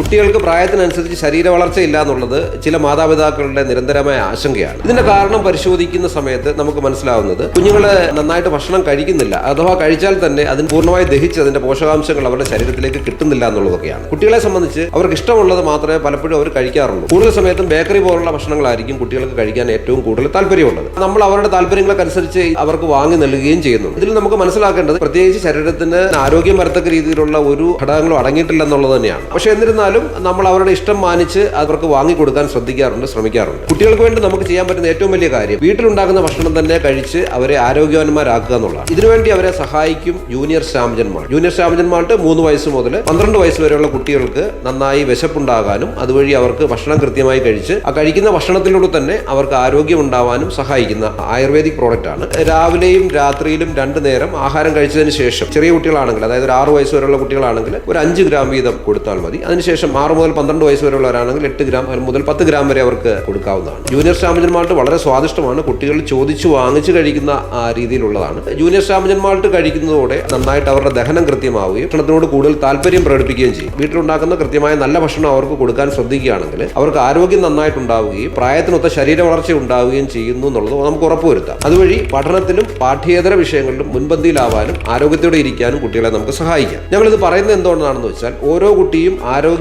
കുട്ടികൾക്ക് പ്രായത്തിനനുസരിച്ച് ശരീര വളർച്ച ഇല്ല എന്നുള്ളത് ചില മാതാപിതാക്കളുടെ നിരന്തരമായ ആശങ്കയാണ്. ഇതിന്റെ കാരണം പരിശോധിക്കുന്ന സമയത്ത് നമുക്ക് മനസ്സിലാവുന്നത് കുഞ്ഞുങ്ങൾ നന്നായിട്ട് ഭക്ഷണം കഴിക്കുന്നില്ല. അഥവാ കഴിച്ചാൽ തന്നെ അതിന് പൂർണമായി ദഹിച്ച് അതിന്റെ പോഷകാംശങ്ങൾ അവരുടെ ശരീരത്തിലേക്ക് കിട്ടുന്നില്ല എന്നുള്ളതൊക്കെയാണ്. കുട്ടികളെ സംബന്ധിച്ച് അവർക്ക് ഇഷ്ടമുള്ളത് മാത്രമേ പലപ്പോഴും അവർ കഴിക്കാറുള്ളൂ. കൂടുതൽ സമയത്തും ബേക്കറി പോലുള്ള ഭക്ഷണങ്ങളായിരിക്കും കുട്ടികൾക്ക് കഴിക്കാൻ ഏറ്റവും കൂടുതൽ താല്പര്യമുള്ളത്. നമ്മൾ അവരുടെ താല്പര്യങ്ങൾക്കനുസരിച്ച് അവർക്ക് വാങ്ങി നൽകുകയും ചെയ്യുന്നു ഇതിൽ നമുക്ക് മനസ്സിലാക്കേണ്ടത് പ്രത്യേകിച്ച് ശരീരത്തിന് ആരോഗ്യം വരത്തക്ക രീതിയിലുള്ള ഒരു ഘടകങ്ങളും അടങ്ങിയിട്ടില്ല എന്നുള്ളത് തന്നെയാണ്. പക്ഷെ എന്നിരുന്നാലും നമ്മൾ അവരുടെ ഇഷ്ടം മാനിച്ച് അവർക്ക് വാങ്ങിക്കൊടുക്കാൻ ശ്രദ്ധിക്കാറുണ്ട് ശ്രമിക്കാറുണ്ട്. കുട്ടികൾക്ക് വേണ്ടി നമുക്ക് ചെയ്യാൻ പറ്റുന്ന ഏറ്റവും വലിയ കാര്യം വീട്ടിലുണ്ടാക്കുന്ന ഭക്ഷണം തന്നെ കഴിച്ച് അവരെ ആരോഗ്യവാന്മാരാക്കുക എന്നുള്ളതാണ്. ഇതിനുവേണ്ടി അവരെ സഹായിക്കും ജൂനിയർ ശ്യാമജന്മാർ. ജൂനിയർ ശ്യാമജന്മാർക്ക് മൂന്ന് വയസ്സ് മുതൽ പന്ത്രണ്ട് വയസ്സ് വരെയുള്ള കുട്ടികൾക്ക് നന്നായി വിശപ്പുണ്ടാകാനും അതുവഴി അവർക്ക് ഭക്ഷണം കൃത്യമായി കഴിച്ച് ആ കഴിക്കുന്ന ഭക്ഷണത്തിലൂടെ തന്നെ അവർക്ക് ആരോഗ്യം ഉണ്ടാവാനും സഹായിക്കുന്ന ആയുർവേദിക് പ്രോഡക്റ്റ് ആണ് രാവിലെയും രാത്രിയിലും രണ്ടു നേരം ആഹാരം കഴിച്ചതിന് ശേഷം ചെറിയ കുട്ടികളാണെങ്കിൽ അതായത് ഒരു ആറ് വയസ്സ് വരെയുള്ള കുട്ടികളാണെങ്കിൽ ഒരു അഞ്ച് ഗ്രാം വീതം കൊടുത്താൽ മതി. അതിനുശേഷം ആറ് മുതൽ പന്ത്രണ്ട് വയസ്സ് വരെയുള്ളവരാണെങ്കിൽ എട്ട് ഗ്രാം മുതൽ പത്ത് ഗ്രാം വരെ അവർക്ക് കൊടുക്കാവുന്നതാണ്. ജൂനിയർ സ്റ്റാമിജൻ വളരെ സ്വാദിഷ്ടമാണ്. കുട്ടികൾ ചോദിച്ചു വാങ്ങിച്ച് കഴിക്കുന്ന ആ രീതിയിലുള്ളതാണ്. ജൂനിയർ സ്റ്റാമിജൻ കഴിക്കുന്നതോടെ നന്നായിട്ട് അവരുടെ ദഹനം കൃത്യമാവുകയും ഭക്ഷണത്തിനോട് കൂടുതൽ താല്പര്യം പ്രകടിപ്പിക്കുകയും ചെയ്യും. വീട്ടിലുണ്ടാക്കുന്ന കൃത്യമായ നല്ല ഭക്ഷണം അവർക്ക് കൊടുക്കാൻ ശ്രദ്ധിക്കുകയാണെങ്കിൽ അവർക്ക് ആരോഗ്യം നന്നായിട്ടുണ്ടാവുകയും പ്രായത്തിനൊത്ത ശരീര വളർച്ച ഉണ്ടാവുകയും ചെയ്യുന്നു എന്നുള്ളത് നമുക്ക് ഉറപ്പുവരുത്താം. അതുവഴി പഠനത്തിലും പാഠ്യേതര വിഷയങ്ങളിലും മുൻപന്തിയിലാവാനും ആരോഗ്യത്തോടെ ഇരിക്കാനും കുട്ടികളെ നമുക്ക് സഹായിക്കാം. ഞങ്ങളിത് പറയുന്നത് എന്തുകൊണ്ടാണെന്ന് വെച്ചാൽ ഓരോ കുട്ടിയും ആരോഗ്യവാന്മാരായി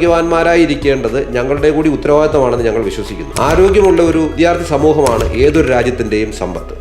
ഇരിക്കേണ്ടത് ഞങ്ങളുടെ കൂടി ഉത്തരവാദിത്തമാണെന്ന് ഞങ്ങൾ വിശ്വസിക്കുന്നു. ആരോഗ്യമുള്ള ഒരു വിദ്യാർത്ഥി സമൂഹമാണ് ഏതൊരു രാജ്യത്തിന്റെയും സമ്പത്ത്.